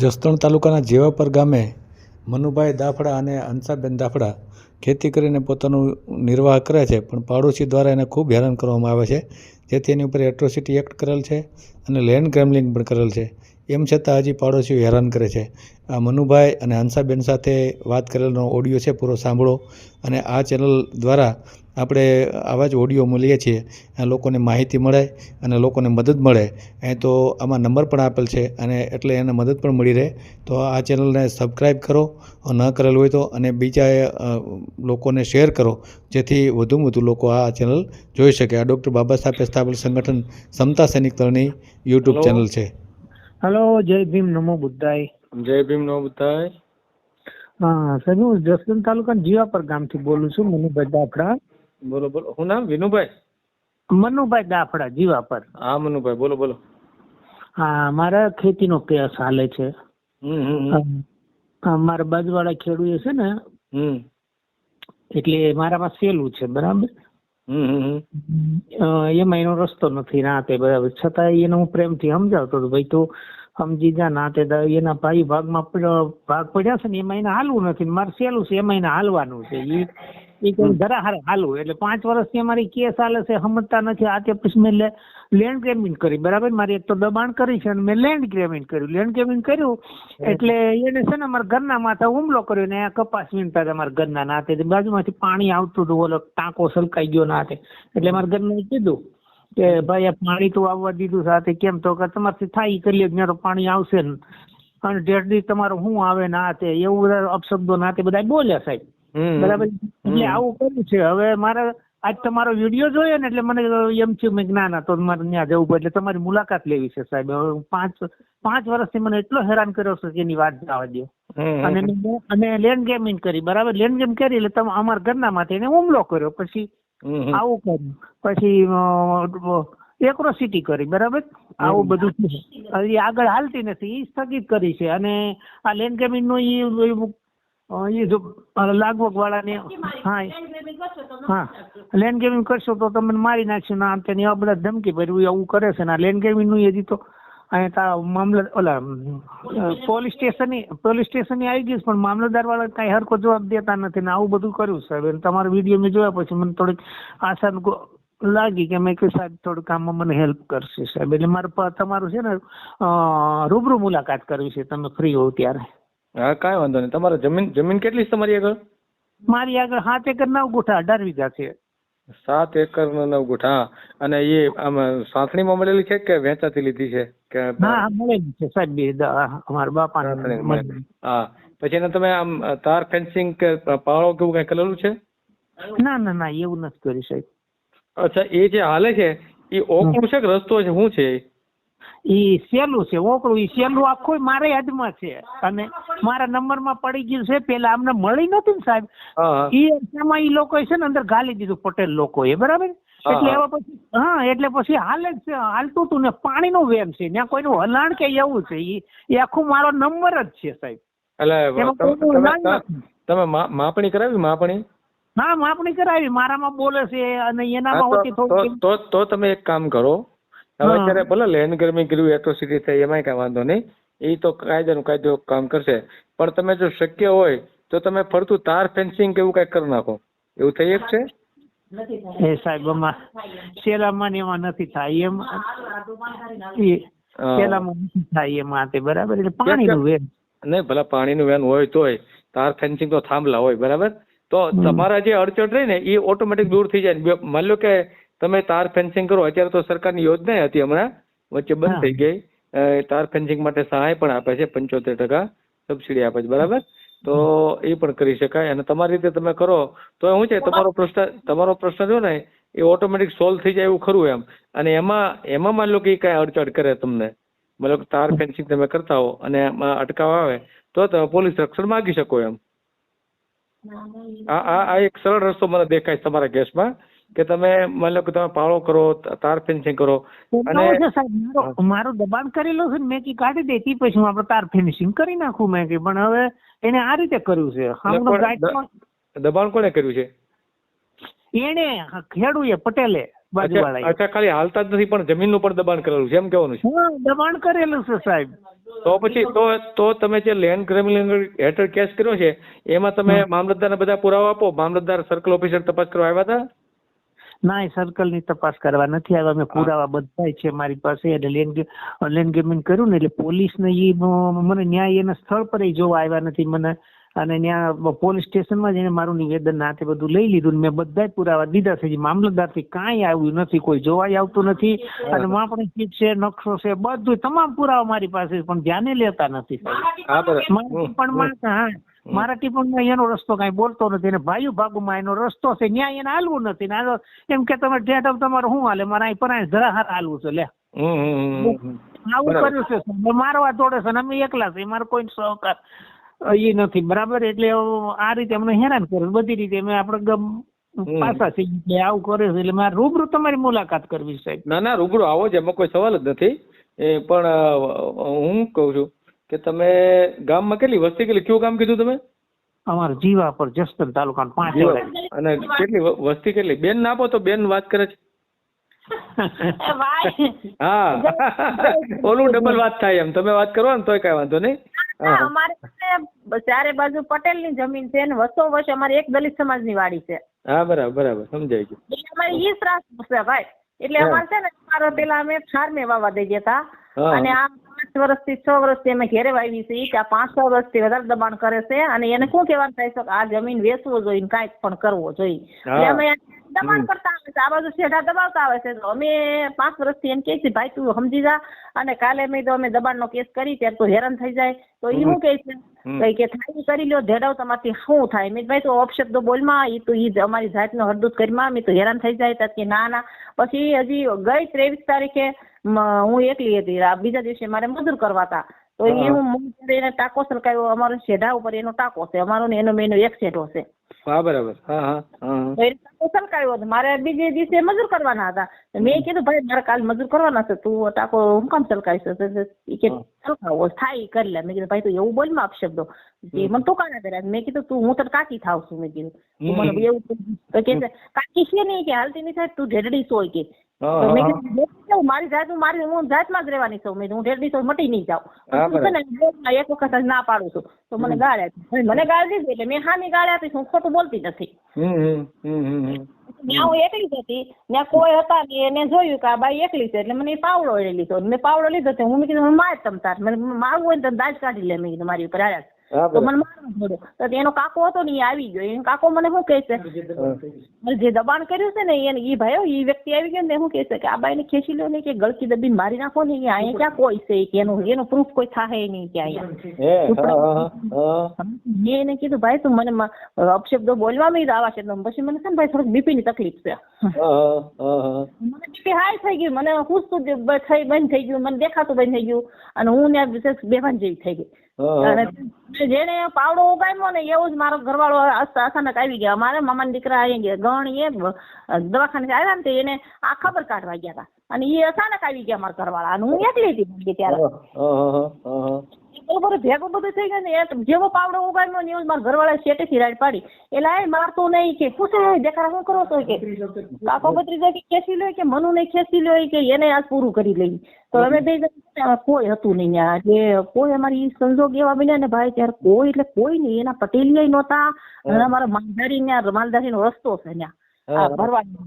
જસદણ તાલુકાના જેવાપર ગામે મનુભાઈ દાફડા અને હંસાબેન દાફડા ખેતી કરીને પોતાનું નિર્વાહ કરે છે, પણ પાડોશી દ્વારા એને ખૂબ હેરાન કરવામાં આવે છે. જેથી એની ઉપર એટ્રોસિટી એક્ટ કરેલ છે અને લેન્ડ ગ્રેમલિંગ પણ કરેલ છે. એમ છતાં હજી પાડોશીઓ હેરાન કરે છે. આ મનુભાઈ અને હંસાબેન સાથે વાત કરેલનો ઓડિયો છે પૂરો સાંભળો. અને આ ચેનલ દ્વારા આપણે આવા જ ઓડિયો મળીએ છીએ. લોકોને માહિતી મળે અને લોકોને મદદ મળે. એ તો આમાં નંબર પણ આપેલ છે અને એટલે એને મદદ પણ મળી રહે. તો આ ચેનલને સબસ્ક્રાઈબ કરો ન કરેલ હોય તો અને બીજા લોકોને શેર કરો જેથી વધુમાં વધુ લોકો આ ચેનલ જોઈ શકે. આ ડૉક્ટર બાબા સાહેબ સ્થાપેલ સંગઠન સમતા સૈનિક દળની યુટ્યુબ ચેનલ છે. હલો જય ભીમ નમો બુદ્ધાય. જય ભીમ નો બુદ્ધાય. હા સાહેબ હું જસદણ તાલુકાના જીવાપર ગામથી બોલું છું મનુભાઈ દાફડા. બોલો બોલો. શું નામ વિનુભાઈ? મનુભાઈ દાફડા જીવાપર. હા મનુભાઈ બોલો બોલો. હા મારા ખેતીનો કેસ હાલે છે. હા, મારા બાજુવાળા ખેડૂએ છે ને એટલે મારામાં સેલું છે બરાબર. એમાં એનો રસ્તો નથી ના તે બરાબર? છતાં એને હું પ્રેમથી સમજાવતો હતો ભાઈ તું સમજી જા ના તે એના ભાઈ ભાગમાં ભાગ પડ્યા છે ને એમાં એને હાલવું નથી મારે સેલું છે એમાં એને હાલવાનું છે. એ એ કઈ જરા હારે હાલવું એટલે પાંચ વર્ષથી અમારી કેસ હાલે છે સમજતા નથી. આ તે પછી મેં લેન્ડ ગ્રેમિંગ કરી બરાબર? મારી એક તો દબાણ કરી છે અને મેં લેન્ડ ગ્રેમિંગ કર્યું. લેન્ડ ગ્રેમિંગ કર્યું એટલે એને છે ને અમારા ઘરના માથા હુમલો કર્યો ને આ કપાસ વીણતા હતા અમારા ઘરના નાતે. બાજુમાંથી પાણી આવતું હતું ઓલો ટાંકો સલકાઈ ગયો નાતે. એટલે મારા ઘરને કીધું કે ભાઈ આ પાણી તો આવવા દીધું સાથે કેમ? તો કે તમારથી થાય કરીએ કરી તો પાણી આવશે ને. અને ડેડી તમારું શું આવે ના તે એવું બધા અપશબ્દો ના તે બધા બોલ્યા સાહેબ. બરાબર? એટલે આવું કર્યું છે. હવે મારે આજ તમારો વીડિયો જોયો ને એટલે મને એમ થયું મેં ના ના તો મારે ત્યાં જવું પડે. એટલે તમારી મુલાકાત લેવી છે સાહેબ. હવે પાંચ પાંચ વર્ષથી મને એટલો હેરાન કર્યો છે કે એની વાત જવા દો અને અને લેન્ડ ગેમિંગ કરી બરાબર? લેન્ડ ગેમ કરી એટલે તમે અમારા ઘરના માટે એને હુમલો કર્યો. પછી. આવું કર્યું. પછી એક્રોસિટી કરી બરાબર? આવું બધું હજી આગળ હાલતી નથી એ સ્થગિત કરી છે. અને આ લેન્ડ ગેમિંગ નો એ જો લાગવગ વાળાને હા હા. લેન્ડ ગેમિંગ કરશો તો તમને મારી નાખશો ના આમ તેની આવા બધા ધમકી ભર્યું એવું કરે છે. ને આ લેન્ડ ગેમિંગનું હજી તો અહીંયા મામલા ઓલા પોલીસ સ્ટેશન પોલીસ સ્ટેશન આવી ગયું પણ મામલતદાર વાળા કઈ હરકો જવાબ દેતા નથી ને આવું બધું કર્યું સાહેબ. તમારો વીડિયો મેં જોયા પછી મને થોડીક આશા લાગી કે મેં કે સાહેબ થોડુંક કામમાં મને હેલ્પ કરશે સાહેબ. એટલે મારે તમારું છે ને રૂબરૂ મુલાકાત કરવી છે તમે ફ્રી હોવ ત્યારે. હા કાંઈ વાંધો નહીં. તમારે જમીન જમીન કેટલી છે તમારી આગળ? મારી આગળ સાત એકર નવ ગુઠા અઢાર વીઘા છે. સાત એકર નો નવ ગુઠા. હા અને એ આમ સાંથણીમાં મળેલી છે કે વેચાતી લીધી છે? કે હા મળેલી છે સાહેબ બે અમારા. મળેલી. હા. પછી એને તમે આમ તાર ફેન્સિંગ કે પાળો કેવું કઈ કરેલું છે? ના ના ના એવું નથી કર્યું સાહેબ. અચ્છા એ જે હાલે છે એ ઓકળું છે કે રસ્તો છે? શું છે? ઈ સેલું છે ઓકળું ઈ સેલું આખું મારે યાદમાં છે. અને મારા નંબરમાં પડી ગયું છે પેલા અમને મળી નથી ને સાહેબ. ઈ એમાં ઈ લોકો છે ને અંદર ગાલી દીધું પટેલ લોકોએ બરાબર? એટલે. હવે પછી હા એટલે પછી હાલે જ હાલતું હતું ને પાણીનું વેમ છે ત્યાં કોઈનું હલાણ કે એવું છે ઈ એ આખું મારો નંબર જ છે સાહેબ. એટલે તમે- માપણી કરાવી માપણી? હા માપણી કરાવી મારામાં બોલે છે અને એનામાં હોતી થોડું તો તો તમે એક કામ કરો હવે અત્યારે ભલે લેન્ડ ગ્રેબિંગ કર્યું એટ્રોસિટી થઈ એમાં કાંઈ વાંધો નહીં. એ તો કાયદાનું કાયદો કામ કરશે. પણ તમે જો શક્ય હોય તો તમે ફરતું તાર ફેન્સિંગ કે એવું કાંઈક કરી નાખો. એવું થઈ એક છે? એ સાહેબ આમાં શેલામાં એમાં નથી થાય એમ. શેલામાં નથી થાય એમાં તે બરાબર? એટલે પાણીનું વેન. નહીં ભલે પાણીનું વેન હોય તોય તાર ફેન્સિંગ તો થાંભલા હોય બરાબર? તો તમારા જે અડચણ રહી ને એ ઓટોમેટિક દૂર થઈ જાય ને. માની લો કે તમે તાર ફેન્સિંગ કરો. અત્યારે તો સરકારની યોજના હતી હમણાં. વચ્ચે બંધ થઈ ગઈ. તાર ફેન્સિંગ માટે સહાય પણ આપે છે. પંચોતેર ટકા સબસિડી આપે છે. બરાબર? તો એ પણ કરી શકાય. અને તમારી રીતે તમે કરો તો શું છે? તમારો પ્રશ્ન તમારો પ્રશ્ન જો ને એ ઓટોમેટિક સોલ્વ થઈ જાય એવું ખરું એમ. અને એમાં એમાં માની લો કે કઈ અડચણ કરે તમને. મતલબ તાર ફેન્સિંગ તમે કરતા હો અને એમાં અટકાવ આવે તો તમે પોલીસ રક્ષણ માગી શકો એમ. આ આ એક સરળ રસ્તો મને દેખાય તમારા કેસમાં. કે તમે મતલબ કે તમે પાળો કરો તાર ફેન્સિંગ કરો. મારો- દબાણ કરેલું છે ને મેં કી કાઢી દેતી પછી હું આપણે તાર ફિનિશિંગ કરી નાખું મેં કે પણ હવે એને આ રીતે કર્યું છે. દબાણ કોને કર્યું છે? એને ખેડૂએ પટેલે બાજુવાળા અચ્છા ખાલી હાલતા જ નથી પણ જમીનનું પણ દબાણ કરેલું છે એમ કહેવાનું છે. દબાણ કરેલું છે સાહેબ. તો પછી તો તો તમે જે લેન્ડ ક્રિમિનલ હેઠળ કેસ કર્યો છે એમાં તમે મામલતદારને બધા પુરાવા આપો? મામલતદાર સર્કલ ઓફિસર તપાસ કરવા આવ્યા હતા? ના એ સર્કલની તપાસ કરવા નથી આવ્યા. અમે પુરાવા બધા છે મારી પાસે. એટલે લેન્ડ લેન્ડ કર્યું ને એટલે પોલીસ ને ઈ મને ન્યાય એના સ્થળ પર જોવા આવ્યા નથી મને. અને ત્યાં પોલીસ સ્ટેશનમાં જઈને મારું નિવેદન હાથે બધું લઈ લીધું મેં બધા પુરાવા દીધા છે. મામલતદારથી કાંઈ આવ્યું નથી કોઈ જોવાય આવતું નથી. અને માપણી ચીટ છે નકશો છે બધું તમામ પુરાવા મારી પાસે પણ ધ્યાને લેતા નથી. પણ હા. મારા ટિપ્પણમાં એનો રસ્તો કઈ બોલતો નથી ને ભાઈ ભાગુમાં એનો રસ્તો છે ન્યાય એને હાલવું નથી. ને એમ કે તમે ઠેઠ તમારે શું હાલે? મારા અહીં પરાય જરા હાર હાલવું છે લે. આવું કર્યું છે મારવા દોડે છે ને અમે એકલા છે મારે કોઈ સહકાર એ નથી. બરાબર? એટલે આ રીતે અમને હેરાન કરે બધી રીતે અમે આપણે ગમ છે એટલે આવું કરે છે. એટલે મારે રૂબરૂ તમારી મુલાકાત કરવી સાહેબ. ના ના રૂબરૂ આવો જ એમાં કોઈ સવાલ જ નથી. એ પણ હું કહું છું કે તમે ગામમાં કેટલી વસ્તી કેટલી? કયું ગામ કીધું તમે? અમારે જીવા પર જસદણ તાલુકા પાંચ અને કેટલી વસ્તી કેટલી? બેન ના આપો તો બેન વાત કરે છે. હા. ઓલું ડબલ વાત થાય એમ. તમે વાત કરો ને તોય કઈ વાંધો નહીં. અમારે ચારે બાજુ પટેલની જમીન છે ને વસો વચ્ચે અમારે એક દલિત સમાજની વાડી છે. હા બરાબર બરાબર. સમજાય ગયું. અમારે ઈ ત્રાસ છે ભાઈ. એટલે અમારે છે ને અમારે પેલા અમે ફાર્મે વાવા દઈ. હતા. અને આ પાંચ વર્ષથી છ વર્ષથી અમે ઘેરે વાવી છે કે આ પાંચ છ વર્ષથી વધારે દબાણ કરે છે અને એને શું કહેવાનું થાય છે કે આ જમીન વેચવો જોઈએ ને કાંઈક પણ કરવો જોઈએ. એટલે અમે દબાણ કરતા આવે છે. આ બાજુ શેઢા દબાવતા આવે છે. તો અમે પાંચ વર્ષથી એમ કહે છે ભાઈ તું સમજી જા. અને કાલે મેં તો અમે દબાણનો કેસ કરી ત્યારે તો હેરાન થઈ જાય. તો એ શું કહે છે? કઈ કે થાય કરી લ્યો ધેડાવ તમારથી શું થાય? મેં ભાઈ તો અપશબ્દો બોલમાં એ તો એ અમારી જાતનો હરદૂત કરીમાં. મેં તો હેરાન થઈ જાય. કે ના ના. પછી હજી ગઈ ત્રેવીસ તારીખે હું એકલી હતી. બીજા દિવસે મારે મજૂર કરવા હતા. તો એ હું. એને ટાકો સરકાયો અમારો શેઢા ઉપર એનો ટાકો છે. અમારો ને એનો મેં એક શેઢો છે. હા બરાબર. હા હા હા તો એને ટાંકો સરકાયો હતો. મારે બીજે દિવસે મજૂર કરવાના હતા. મેં કીધું ભાઈ મારે કાલ મજૂર કરવાના છે. તું ટાંકો હું કામ તો- તો- તો કે સરકાવો થાય કરી લે. મેં કીધું ભાઈ તું એવું બોલમાં અપશબ્દો એ મને ટૂંકાના કર્યા મેં કીધું તું હું તને કાકી થાવ છું. મેં કીધું મને એવું તો કે કાકી છે નહીં કે હાલતી નહીં થાય તું ઢેડડી સોય કે. હા, હા. "હું. મારી જાત હું મારી હું જાતમાં જ રહેવાની છું. મેં હું ઢેરડી સોય મટી નહીં જાઉં. હા, છે ને એક વખત ના પાડું છું. તો મને ગાળ આપી. મને ગાળ દીધી એટલે મેં હામી ગાળ આપી હું ખોટું બોલતી નથી. ત્યાં હું એકલી જ હતી. ત્યાં કોઈ હતા નહીં એને જોયું કે આ બાઈ એકલી છે એટલે મને પાવડો લીધો. મેં પાવડો લીધો હું મેં કીધું માર તમ તાર મને મારવું હોય ને તો દાજ કાઢી લે. મેં કીધું મારી ઉપર આવ્યા હા તો મને મારવા જોડ્યો તો એનો કાકો હતો ને એ આવી ગયો. એનો કાકો મને શું કહે છે. જે દબાણ કર્યું છે ને એને ઈ ભાઈઓ એ વ્યક્તિ આવી ગયો ને શું કહે છે કે આ બાઈને ખેંચી લો ને કે ગળકી દબીને મારી નાખો ને કે અહીંયા ક્યાં કોઈ છે? કે એનું એનું પ્રૂફ કોઈ થાય નહીં કે અહીંયા. મેં એને કીધું ભાઈ તું મને અપશબ્દો બોલવા માંડી આવા છે પછી મને છે ને ભાઈ થોડીક બીપી ની તકલીફ છે. મને બીપી હાઈ થઈ ગયું મને ખુશ થઈ બંધ થઈ ગયું? મને દેખાતું બંધ થઈ ગયું. અને હું ને બેભાન જેવી થઈ ગઈ. અને જેને પાવડો ઉગામ્યો ને એવું જ મારો ઘરવાળો અચાનક આવી ગયા. મારે મામાના દીકરા આવી ગયા ગણ એ દવાખાને આવ્યા ને એને આ ખબર કાઢવા ગયા હતા અને એ અચાનક આવી ગયા મારા ઘરવાળા. અને હું એકલી હતી ત્યારે. બરોબર ભેગું બધું થઈ ગયું ને એ જેવો પાવડો ઉગાડ્યો ને એવું મારા ઘરવાળા શેટેથી રાડ પાડી. એટલે આ મારતો નહીં કે પૂછે દેખાડા શું કરો છો? કે કાકો બત્રીજા કે ખેંચી લો કે મનુ નહીં ખેંચી લો કે એને આજ પૂરું કરી લઈ. તો અમે બે કોઈ હતું નહીં ત્યાં એટલે કોઈ અમારી સંજોગ એવા બન્યા ને ભાઈ ત્યારે કોઈ એટલે કોઈ નહીં. એના પટેલિયા નહોતા. અને અમારા માલધારી ત્યાં માલધારી નો રસ્તો છે ત્યાં. આ ભરવાનો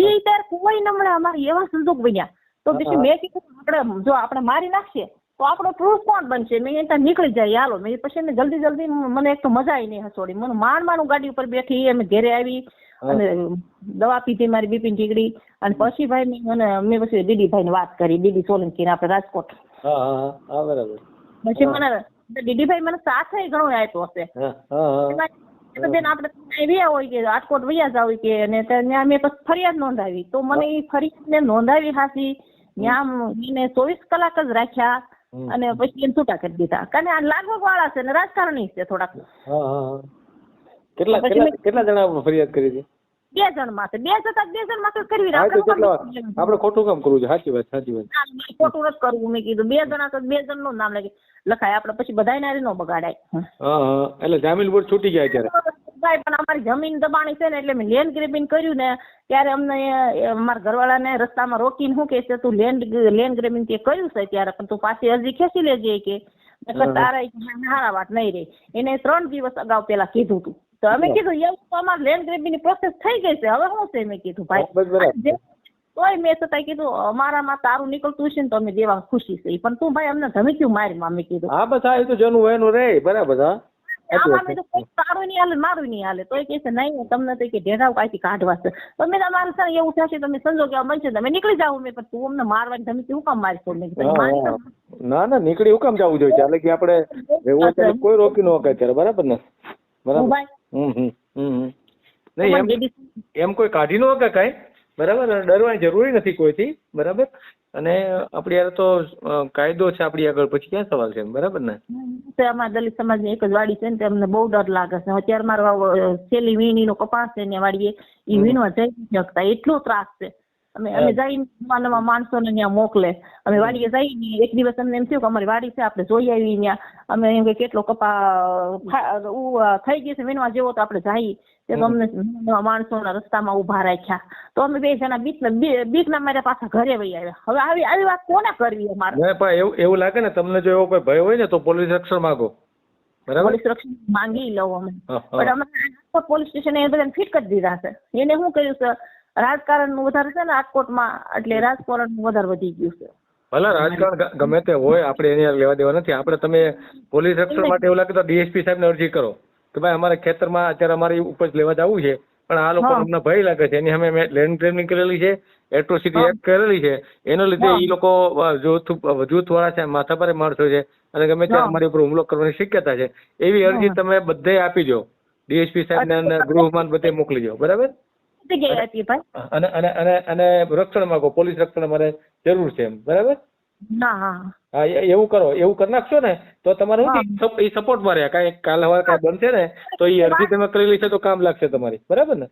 ઈ ત્યારે કોઈ નમણા અમારે એવા સંજોગ બન્યા. તો પછી મેં કીધું આપણે જો આપણે મારી નાખીએ તો આપણો ટ્રુથ કોણ બનશે? મેં ત્યાં નીકળી જાય હાલો. મેં પછી એને જલ્દી જલ્દી મને એક તો મજા આવી નહીં હસોડી મને માંડ માંડ ગાડી ઉપર બેઠી અમે ઘેરે આવી અને દવા પીધી મારી બીપી ટીકડી અને પછી ભાઈ મને મેં પછી દીદીભાઈ ને વાત કરી દીદી સોલંકી આપણે રાજકોટ. પછી મને દીદીભાઈ મને સાથે ઘણો આપ્યો હશે. એટલે બેન આપણે વ્યા હોય કે રાજકોટ વયા જાવ કે અને ત્યાં મેં પછી ફરિયાદ નોંધાવી. તો મને એ ફરિયાદ ને નોંધાવી હાસી. ત્યાં એને ચોવીસ કલાક જ રાખ્યા. અને પછી એને છૂટા કરી દીધા. કારણ આ લાગવગ વાળા છે ને રાજકારણી છે થોડાક. કેટલા કેટલા જણા ફરિયાદ કરી હતી બે જણ માથે. બે જતા બે જણ માથે કરવી આપણે ખોટું કામ કરવું છે? સાચી વાત સાચી વાત. ખોટું નથી કરવું. મેં કીધું બે જણા તો બે જણનું નામ લખે. લખાય. આપણે પછી બધાય નારી નો બગાડાય. એટલે જામીન બોર્ડ છૂટી ગયા અત્યારે. ભાઈ પણ અમારી જમીન દબાણી છે ને એટલે મેં લેન્ડ ગ્રેબિંગ કર્યું ને ત્યારે અમને મારા ઘરવાળાને રસ્તામાં રોકીને શું કે છે તું લેન્ડ લેન્ડ ગ્રેબિંગ તે કર્યું છે ત્યારે પણ તું પાછી અરજી ખેંચી લેજે કે. તારા હારા વાત નહીં રહી. એને ત્રણ દિવસ અગાઉ પેલા કીધું તું. તો અમે કીધું એવું તો અમારે લેન્ડ ગ્રેબિંગની પ્રોસેસ થઈ ગઈ છે. હવે શું છે? મેં કીધું ભાઈ તોય મેં છતાં કીધું અમારામાં તારું નીકળતું છે ને તો અમે દેવા ખુશી છે. પણ તું ભાઈ અમને ધમક્યું મારી માં મેં કીધું. હા બસ આ તો જેનું એનું રે બરાબર હા. તારું નહીં હાલે મારું નહીં હાલે. તોય કહે છે નહીં તમને તો કે ઢેઢાવ કાંઈથી કાઢવા છે. તો તમારે છે એવું થશે તમે કે તમે નીકળી જાવ મેં પણ તું અમને મારવાની ધમકી શું કામ મારી છોડ મેં કીધું, હા, મારી હા. તો- ના ના નીકળી હું કામ જવું જોઈએ ચાલે કે આપણે કોઈ રોકી ન શકે ત્યારે બરાબર ને? બરાબર. હમ હમ હમ હમ. નહીં એમ એમ કોઈ કાઢી ન શકે કાંઈ? બરાબર? અને ડરવાની જરૂરી નથી કોઈથી બરાબર? અને આપણી યાર તો કાયદો છે આપણી આગળ પછી ક્યાં સવાલ છે બરાબર ને? તો અમારા દલિત સમાજની એક જ વાડી છે ને તેમને બહુ ડર લાગે છે. અત્યારે મારો છેલ્લી વીણીનો કપાસ છે ને વાડીએ ઈ વીણવા જઈ શકતા. એટલો ત્રાસ છે. અમે અમે જઈ નવા નવા માણસોને ત્યાં મોકલે. અમે વાડીએ જઈ એક દિવસ અમને એમ થયું કે અમારી વાડી છે આપણે જોઈ આવી ત્યાં. અમે એમ કે કેટલો કપા થઈ ગયો છે વીણવા જેવો તો આપણે જઈએ. તે અમને નવા માણસોના રસ્તામાં ઊભા રાખ્યા. તો અમે બે જણા બીક બીકના મારે પાછા ઘરે વહી આવ્યા. હવે આવી આવી વાત કોને કરવી અમારે? પણ એવું એવું લાગે ને તમને જો એવો કોઈ ભય હોય ને તો પોલીસ રક્ષણ માંગો. બરાબર? પોલીસ રક્ષણ માંગી લઉં અમે. પણ અમે પોલીસ સ્ટેશન એ બધાને ફિટ કરી દીધા છે. એને શું કર્યું છે? રાજકારણનું વધારે છે ને રાજકોટમાં એટલે રાજકારણનું વધારે વધી ગયું છે. ભલે રાજકારણ ગમે તે હોય આપણે એની લેવા દેવા નથી. આપણે તમે પોલીસ રક્ષણ માટે એવું લાગે તો ડીએસપી સાહેબને અરજી કરો. કે ભાઈ અમારે ખેતરમાં અત્યારે અમારી ઉપજ લેવા જવું છે. પણ આ લોકો અમને ભય લાગે છે. એની અમે લેન્ડ ટ્રેનિંગ કરેલી છે એટ્રોસિટી. એક્ટ કરેલી છે. એના લીધે એ લોકો જૂથ જૂથ વાળા છે માથા પર માણસો છે. અને ગમે ત્યાં અમારી ઉપર હુમલો કરવાની શક્યતા છે. એવી અરજી તમે બધે આપી દો. ડીએસપી સાહેબને અને ગૃહમાં બધે મોકલી દો. બરાબર? જગ્યાએ હતી ભાઈ. અને અને અને અને રક્ષણ માંગો પોલીસ રક્ષણ મારે જરૂર છે એમ બરાબર? ના હા એવું કરો એવું કરી નાખશો ને તો તમારે એ સપોર્ટમાં રહે કાંઈ કાલ હવે કાંઈ બનશે ને તો એ અરજી તમે કરેલી છે તો કામ લાગશે તમારી બરાબર ને?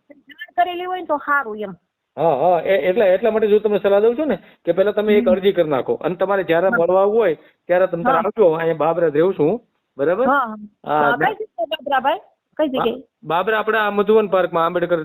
કરેલી હોય તો સારું એમ. હા હા એટલે એટલા માટે જો તમને સલાહ દઉં છું ને કે પહેલા તમે એક અરજી કરી નાખો અને તમારે જ્યારે મળવા આવવું હોય ત્યારે તમે. આવજો અહીંયા બાબરા રહેવું છું બરાબર? હા હા, હા કઈ જગ્યાએ? બાબરા આપણે આ મધુવન પાર્કમાં આંબેડકર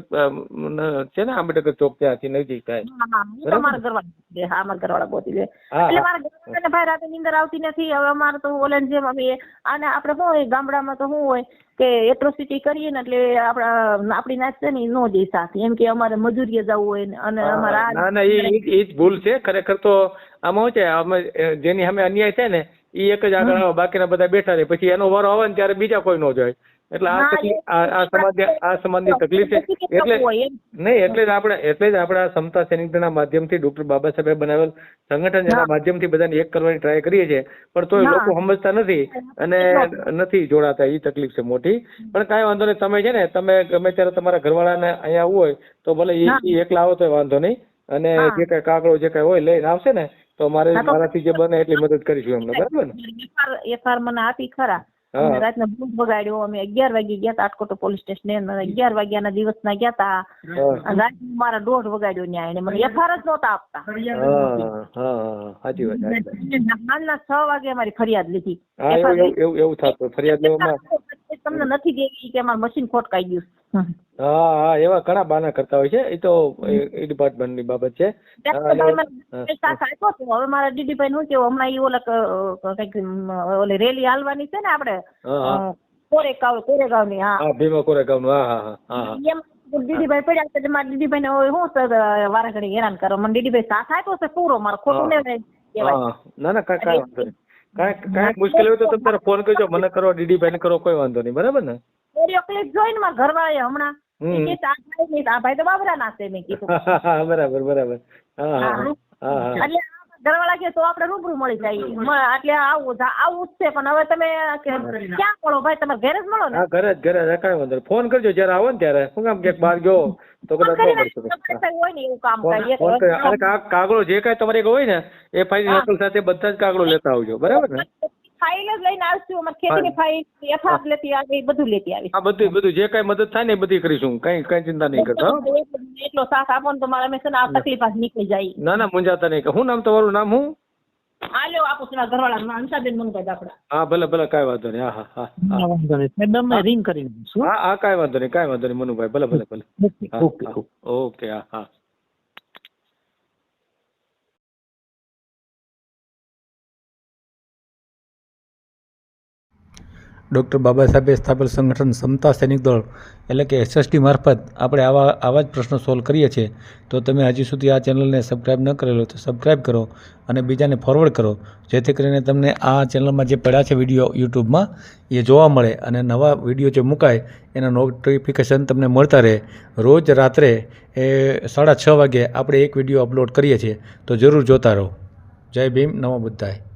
છે ને આંબેડકર ચોક ત્યાંથી નજીક થાય. મારા ઘરવાળા હા મારા ઘરવાળા ગોતી દે એટલે મારા ઘરવાળાને ભાઈ રાતે નીંદર આવતી નથી હવે અમારે તો ઓલેન જેમ અમે અને આપણે શું હોય ગામડામાં તો શું હોય કે એટ્રોસિટી કરીએ ને એટલે આપણા આપણી નાચ છે ને નો જઈ સાથે. એમ કે અમારે મજૂરીએ જવું હોય ને અને અમારે ના ના એ જ ભૂલ છે. ખરેખર તો આમાં શું છે અમે જેની સામે અન્યાય છે ને એ એક જ આગળ બાકીના બધા બેઠા રહે. પછી એનો વારો આવે ને ત્યારે બીજા કોઈ નો જાય. એટલે આ તકલીફ આ આ સમાજ આ સમાજની તકલીફ છે. એટલે નહીં એટલે જ આપણે એટલે જ આપણા સમતા સૈનિકના માધ્યમથી ડોક્ટર બાબા સાહેબે બનાવેલ સંગઠન જેના માધ્યમથી બધાને એક કરવાની ટ્રાય કરીએ છીએ. પણ તોય લોકો સમજતા નથી અને નથી જોડાતા એ તકલીફ છે મોટી. પણ કાંઈ વાંધો નહીં તમે છે ને તમે ગમે ત્યારે તમારા ઘરવાળાને અહીંયા આવવું હોય તો ભલે એ એકલા આવો તો વાંધો નહીં. અને જે કઈ કાગળો જે કઈ હોય લઈને આવશે ને તો મારે મારાથી જે બને એટલી મદદ કરીશું એમને બરાબર ને? FR મને આપી ખરા. રાતના ભૂત બગાડ્યો અમે અગિયાર વાગે ગયા તા આટકોટો પોલીસ સ્ટેશન અગિયાર વાગ્યાના દિવસના ગયા તા. રાતનું મારા દોઢ વગાડ્યો ન્યાય એને મને એફઆર જ નહોતા આપતા. હાલ. સાંજના છ વાગે મારી ફરિયાદ લીધી. એવું થતું. ફરિયાદ તમને નથી દેવી કે અમારું મશીન ખોટકાઈ ગયું. હા. હા એવા ઘણા બાના કરતા હોય છે. એ તો એ- ડિપાર્ટમેન્ટની બાબત છે. હા, હા. હવે મારા દીદીભાઈ નું કેવું હમણાં એ ઓલા કંઈક ઓલી રેલી હાલવાની છે ને આપણે કોરેગાવ હા. કોરેગાંવની હા. હા ભીમા કોરેગાંવનું હા હા હા હા એમ દીદીભાઈ પડ્યા છે મારા દીદીભાઈ ને સર વારા ઘડી હેરાન કરો. મને દીદીભાઈ સાથ આપ્યો છે પૂરો મારો ખોટું હા. ને કહેવાય. હા ના ના કાંઈ કાંઈ નહીં. કાંઈ કાંઈ હોય તો તમે તારે ફોન કરજો. મને કરો ડીડી ને કરો કોઈ વાંધો નહીં. બરાબર ને? ઓડિયો ક્લિપ જોઈને મારા ઘરવાળાએ હમણાં. કે આ ભાઈ નહીં આ ભાઈ તો બાબરા નાખશે મેં કીધું. બરાબર બરાબર. એટલે ઘરવાળા કે તો આપણે રૂબરૂ મળી જાય. એટલે આવું આવું જ છે પણ હવે તમે ક્યાં મળો ભાઈ? તમે ઘરે જ મળો ને? ઘરે જ ઘરે જ કાંઈ વાંધો ફોન કરજો જ્યારે આવો ને ત્યારે. શું કામ ક્યાંક બહાર ગયો તો કદાચ તમારે હોય ને એવું કામ કાગળો જે કાંઈ તમારે હોય ને એ ફાઈલ નકલ સાથે બધા જ કાગળો લેતા આવજો. બરાબર ને? ફાઇલ જ લઈને આવશું. અમારે ખેતીની ફાઇલ યથાર્થ લેતી આવી બધું લેતી આવી હા બધું બધું જે કઈ મદદ થાય ને એ બધી કરીશું. કઈ કઈ ચિંતા નહીં કરતા એટલો સાથ આપો ને તો મારે અમે છે ને આ તકલીફ આજ નીકળી જાય. ના ના મુંજાતા નહીં હું નામ તમારું? નામ હું આપો ઘરવાળા અંશાબેન મનુભાઈ દાખલા હા ભલે ભલે કાંઈ વાંધો નહીં. હા હા વાંધો નહીં. સાહેબ અમે રિંગ કરી દઈશું હા હા કાંઈ વાંધો નહીં કાંઈ વાંધો નહીં મનુભાઈ. ભલે ભલે ભલે. ઓકે હા, ઓકે હા. ઓકે હા હા. ડૉક્ટર બાબા સાહેબે સ્થાપેલ સંગઠન સમતા સૈનિક દળ, એટલે કે એસએસટી મારફત આપણે આવા આવા જ પ્રશ્નો સોલ્વ કરીએ છીએ, તો તમે હજી સુધી આ ચેનલને સબસ્ક્રાઈબ ન કરેલો તો સબસ્ક્રાઈબ કરો અને બીજાને ફોરવર્ડ કરો, જેથી કરીને તમને આ ચેનલમાં જે પડ્યા છે વીડિયો યુટ્યુબમાં, એ જોવા મળે અને નવા વીડિયો જે મુકાય, એના નોટિફિકેશન તમને મળતા રહે. રોજ રાત્રે એ સાડા છ વાગે આપણે એક વીડિયો અપલોડ કરીએ છીએ, તો જરૂર જોતા રહો. જય ભીમ, નમો બુદ્ધાય.